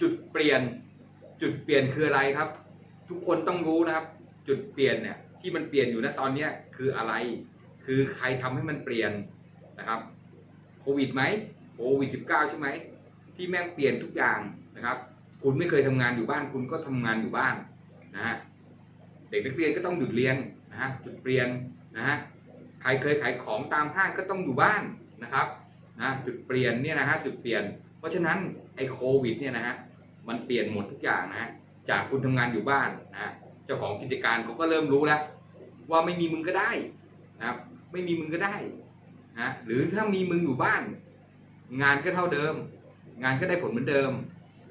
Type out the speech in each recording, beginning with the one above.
จุดเปลี่ยน จุดเปลี่ยนคืออะไรครับ ทุกคนต้องรู้นะครับ จุดเปลี่ยนเนี่ยที่มันเปลี่ยนอยู่ณตอนเนี้ยคืออะไร คือใครทำให้มันเปลี่ยนนะครับโควิดไหมโควิด -19 ใช่ไหมที่แม่งเปลี่ยนทุกอย่างนะครับ คุณไม่เคยทำงานอยู่บ้าน คุณก็ทำงานอยู่บ้านนะฮะเด็กนักเรียนก็ต้องหยุดเรียนนะฮะจุดเปลี่ยนนะฮะใครเคยขายของตามห้างก็ต้องอยู่บ้านนะครับนะจุดเปลี่ยนเนี่ยนะฮะจุดเปลี่ยน ราะฉะนั้นไอ้โควิดเนี่ยนะฮะมันเปลี่ยนหมดทุกอย่างนะ จากคุณทำงานอยู่บ้านนะฮะเจ้าของกิจการเขาก็เริ่มรู้แล้ว ว่าไม่มีมึงก็ได้นะครับไม่มีมึงก็ได้นะหรือถ้ามีมึงอยู่บ้าน งานก็เท่าเดิม งานก็ได้ผลเหมือนเดิม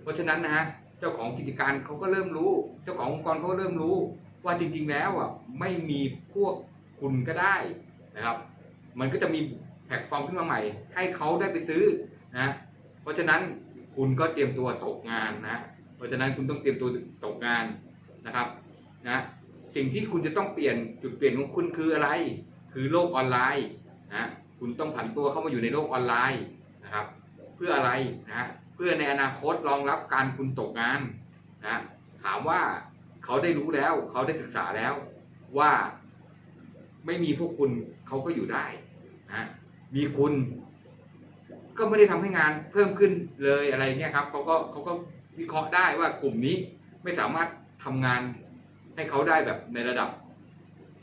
เพราะฉะนั้นนะฮะเจ้าของกิจการเขาก็เริ่มรู้ เจ้าขององค์กรเขาก็เริ่มรู้ ว่าจริง ๆ แล้วอะไม่มีพวกคุณก็ได้นะครับ มันก็จะมีแพลตฟอร์มขึ้นมาใหม่ ให้เขาได้ไปซื้อนะ เพราะฉะนั้นคุณก็เตรียมตัวตกงานนะ เพราะฉะนั้นคุณต้องเตรียมตัวตกงานนะครับนะสิ่งที่คุณจะต้องเปลี่ยนจุดเปลี่ยนของคุณคืออะไร คือโลกออนไลน์นะคุณต้องผันตัวเข้ามาอยู่ในโลกออนไลน์นะครับ เพื่ออะไรนะเพื่อในอนาคตรองรับการคุณตกงานนะถามว่าเขาได้รู้แล้ว เขาได้ศึกษาแล้วว่าไม่มีพวกคุณเขาก็อยู่ได้นะมีคุณ ก็ไม่ได้ทำให้งานเพิ่มขึ้นเลยอะไรเงี้ยครับเขาก็เขาก็วิเคราะห์ได้ว่ากลุ่มนี้ไม่สามารถทำงานให้เขาได้แบบในระดับ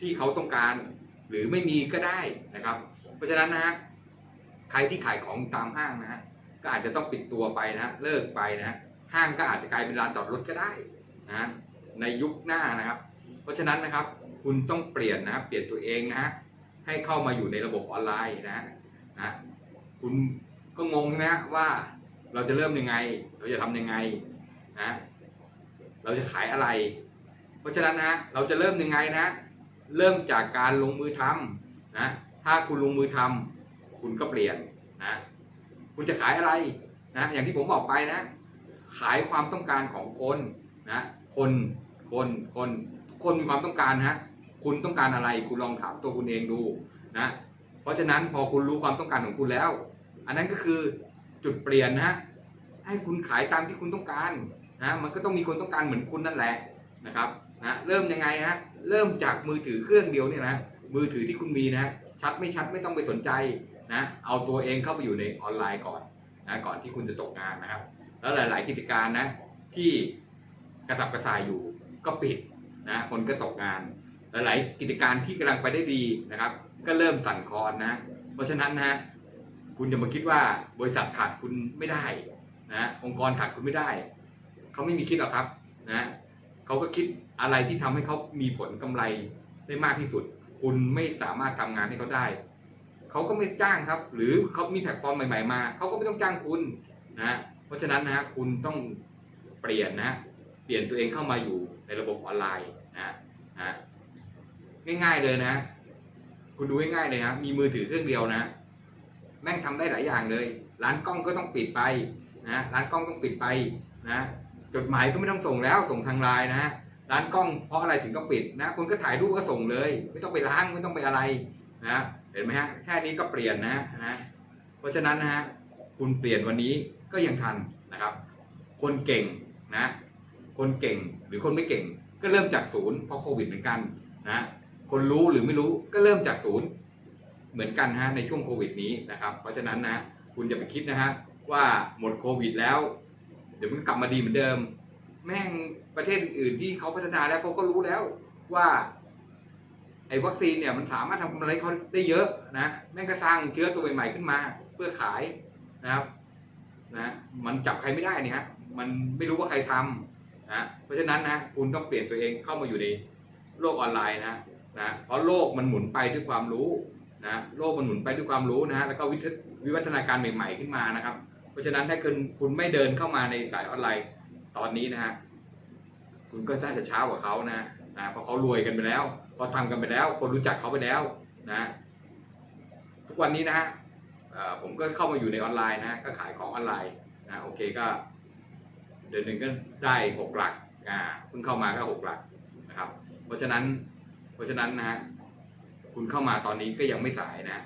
ที่เขาต้องการ หรือไม่มีก็ได้นะครับ เพราะฉะนั้นนะฮะใครที่ขายของตามห้างนะฮะก็อาจจะต้องปิดตัวไปนะเลิกไปนะห้างก็อาจจะกลายเป็นลานจอดรถก็ได้นะในยุคหน้านะครับ เพราะฉะนั้นนะครับคุณต้องเปลี่ยนนะเปลี่ยนตัวเองนะให้เข้ามาอยู่ในระบบออนไลน์นะนะคุณ ก็งงนะว่าเราจะเริ่มยังไง เราจะทำยังไงนะเราจะขายอะไร เพราะฉะนั้นนะเราจะเริ่มยังไงนะ เริ่มจากการลงมือทำนะถ้าคุณลงมือทำคุณก็เปลี่ยนนะคุณจะขายอะไรนะอย่างที่ผมบอกไปนะ ขายความต้องการของคนนะคนคนคนคนมีความต้องการนะคุณต้องการอะไร คุณลองถามตัวคุณเองดูนะเพราะฉะนั้นพอคุณรู้ความต้องการของคุณแล้ว อันนั้นก็คือจุดเปลี่ยนนะฮะให้คุณขายตามที่คุณต้องการนะมันก็ต้องมีคนต้องการเหมือนคุณนั่นแหละนะครับนะเริ่มยังไงฮะเริ่มจากมือถือเครื่องเดียวเนี่ยนะมือถือที่คุณมีนะชัดไม่ชัดไม่ต้องไปสนใจนะเอาตัวเองเข้าไปอยู่ในออนไลน์ก่อนนะก่อนที่คุณจะตกงานนะครับ แล้วหลาย ๆ กิจการนะที่กระสับกระส่ายอยู่ก็ปิดนะคนก็ตกงาน หลาย ๆ กิจการที่กำลังไปได้ดีนะครับ ก็เริ่มสั่นคลอนนะเพราะฉะนั้นนะ คุณอย่ามาคิดว่าบริษัทขาดคุณไม่ได้นะองค์กรขาดคุณไม่ได้ เขาไม่มีคิดหรอกครับนะเขาก็คิดอะไรที่ทำให้เขามีผลกำไรได้มากที่สุด คุณไม่สามารถทำงานให้เขาได้ เขาก็ไม่จ้างครับ หรือเขามีแพลตฟอร์มใหม่ ๆ มา เขาก็ไม่ต้องจ้างคุณนะเพราะฉะนั้นนะคุณต้องเปลี่ยนนะเปลี่ยนตัวเองเข้ามาอยู่ในระบบออนไลน์นะนะง่ายๆเลยนะ คุณดูง่ายๆเลยครับมีมือถือเครื่องเดียวนะ แม่งทำได้หลายอย่างเลย ร้านกล้องก็ต้องปิดไปนะร้านกล้องต้องปิดไปนะจดหมายก็ไม่ต้องส่งแล้วส่งทางไลน์นะ ร้านกล้องเพราะอะไรถึงต้องปิดนะคุณก็ถ่ายรูปก็ส่งเลย ไม่ต้องไปล้างไม่ต้องไปอะไรนะเห็นไหมฮะแค่นี้ก็เปลี่ยนนะนะเพราะฉะนั้นนะฮะคุณเปลี่ยนวันนี้ก็ยังทันนะครับ คนเก่งนะคนเก่งหรือคนไม่เก่งก็เริ่มจากศูนย์เพราะโควิดเหมือนกันนะคนรู้หรือไม่รู้ก็เริ่มจากศูนย์ เหมือนกันฮะในช่วงโควิดนี้นะครับ เพราะฉะนั้นนะคุณอย่าไปคิดนะฮะว่าหมดโควิดแล้ว เดี๋ยวมันกลับมาดีเหมือนเดิม แม่งประเทศอื่นที่เขาพัฒนาแล้วเขาก็รู้แล้วว่าไอ้วัคซีนเนี่ยมันสามารถทำกำไรเขาได้เยอะนะแม่งก็สร้างเชื้อตัวใหม่ๆขึ้นมา เพื่อขายนะครับนะมันจับใครไม่ได้นี่ฮะมันไม่รู้ว่าใครทำนะเพราะฉะนั้นนะคุณต้องเปลี่ยนตัวเองเข้ามาอยู่ในโลกออนไลน์นะนะเพราะโลกมันหมุนไปด้วยความรู้ นะโลกมันหมุนไปด้วยความรู้นะแล้วก็วิวิวัฒนาการใหม่ ๆขึ้นมานะครับ เพราะฉะนั้นถ้าคุณคุณไม่เดินเข้ามาในสายออนไลน์ตอนนี้นะฮะคุณก็น่าจะช้ากว่าเขานะนะเพราะเขารวยกันไปแล้วเพราะทำกันไปแล้ว คนรู้จักเขาไปแล้วนะ ทุกวันนี้นะฮะผมก็เข้ามาอยู่ในออนไลน์นะก็ขายของออนไลน์นะโอเคก็เดือนหนึ่งก็ได้หกหลักอ่าเพิ่งเข้ามาก็หกหลักนะครับ เพราะฉะนั้นเพราะฉะนั้นนะฮะ คุณเข้ามาตอนนี้ก็ยังไม่สายนะ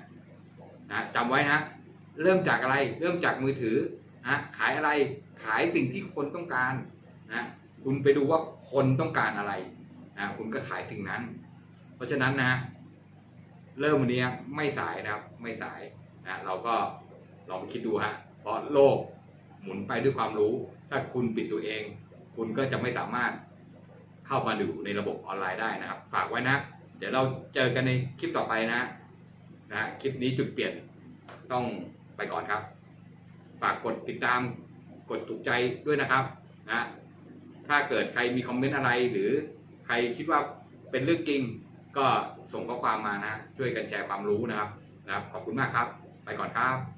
นะจำไว้นะเริ่มจากอะไร เริ่มจากมือถือนะขายอะไรขายสิ่งที่คนต้องการนะคุณไปดูว่าคนต้องการอะไรนะคุณก็ขายสิ่งนั้น เพราะฉะนั้นนะ เริ่มวันนี้ไม่สายนะครับ ไม่สายนะเราก็ลองไปคิดดูฮะเพราะโลกหมุนไปด้วยความรู้ ถ้าคุณปิดตัวเอง คุณก็จะไม่สามารถเข้ามาดูในระบบออนไลน์ได้นะครับ ฝากไว้นะ เดี๋ยวเราเจอกันในคลิปต่อไปนะนะคลิปนี้จุดเปลี่ยนต้องไปก่อนครับ ฝากกดติดตามกดถูกใจด้วยนะครับนะถ้าเกิดใครมีคอมเมนต์อะไรหรือใครคิดว่าเป็นเรื่องจริง ก็ส่งข้อความมานะ ช่วยกันแชร์ความรู้นะครับนะครับ ขอบคุณมากครับ ไปก่อนครับ